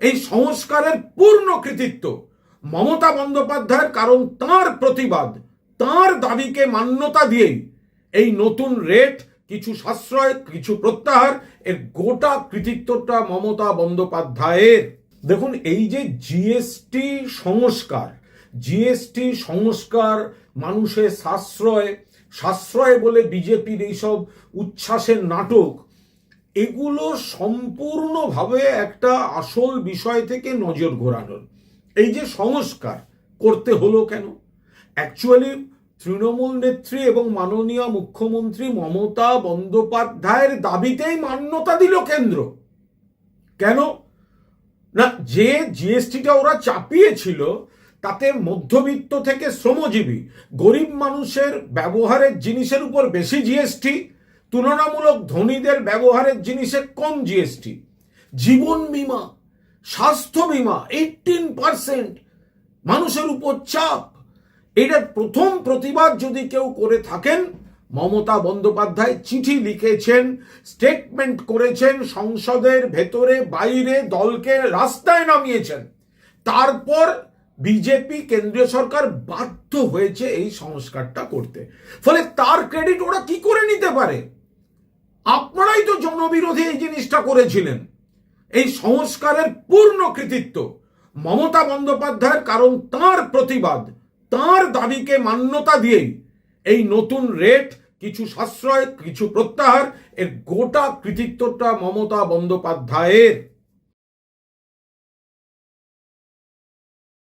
এই সংস্কারের পূর্ণ কৃতিত্ব। মমতা বন্দ্যোপাধ্যায়ের কারণ তার প্রতিবাদ, তার দাবিকে মান্যতা দিয়েই এই নতুন রেট, কিছু সাশ্রয়, কিছু প্রত্যাহার, এর গোটা কৃতিত্বটা মমতা বন্দ্যোপাধ্যায়ের। দেখুন, এই যে জিএসটি সংস্কার জিএসটি সংস্কার, মানুষের সাশ্রয় সাশ্রয় বলে বিজেপির এইসব উচ্ছ্বাসের নাটক এগুলো সম্পূর্ণভাবে একটা আসল বিষয় থেকে নজর ঘোরানোর। এই যে সংস্কার, করতে হলো কেন? অ্যাকচুয়ালি তৃণমূল নেত্রী এবং মাননীয় মুখ্যমন্ত্রী মমতা বন্দ্যোপাধ্যায়ের দাবিতেই মান্যতা দিল কেন্দ্র। কেন? না, যে জিএসটিটা ওরা চাপিয়েছিল, তাতে মধ্যবিত্ত থেকে শ্রমজীবী, গরিব মানুষের ব্যবহারের জিনিসের উপর বেশি জিএসটি তুলনামূলক ধনীদের ব্যবহারের জিনিসে কম জিএসটি জীবন বীমা, স্বাস্থ্য বীমা এইটিন পার্সেন্ট মানুষের উপর চাপ। এটার প্রথম প্রতিবাদ যদি কেউ করে থাকেন, মমতা বন্দ্যোপাধ্যায় চিঠি লিখেছেন স্টেটমেন্ট করেছেন, সংসদের ভেতরে, বাইরে দলকে রাস্তায় নামিয়েছেন। তারপর বিজেপি কেন্দ্রীয় সরকার বাধ্য হয়েছে এই সংস্কারটা করতে। ফলে তার ক্রেডিট ওরা কি করে নিতে পারে? জনবিরোধী এই জিনিসটা করেছিলেন। এই সংস্কারের পূর্ণ কৃতিত্ব। মমতা বন্দ্যোপাধ্যায়ের কারণ তার প্রতিবাদ, তার দাবিকে মান্যতা দিয়েই এই নতুন রেট, কিছু সাশ্রয়, কিছু প্রত্যাহার, এর গোটা কৃতিত্বটা মমতা বন্দ্যোপাধ্যায়ের।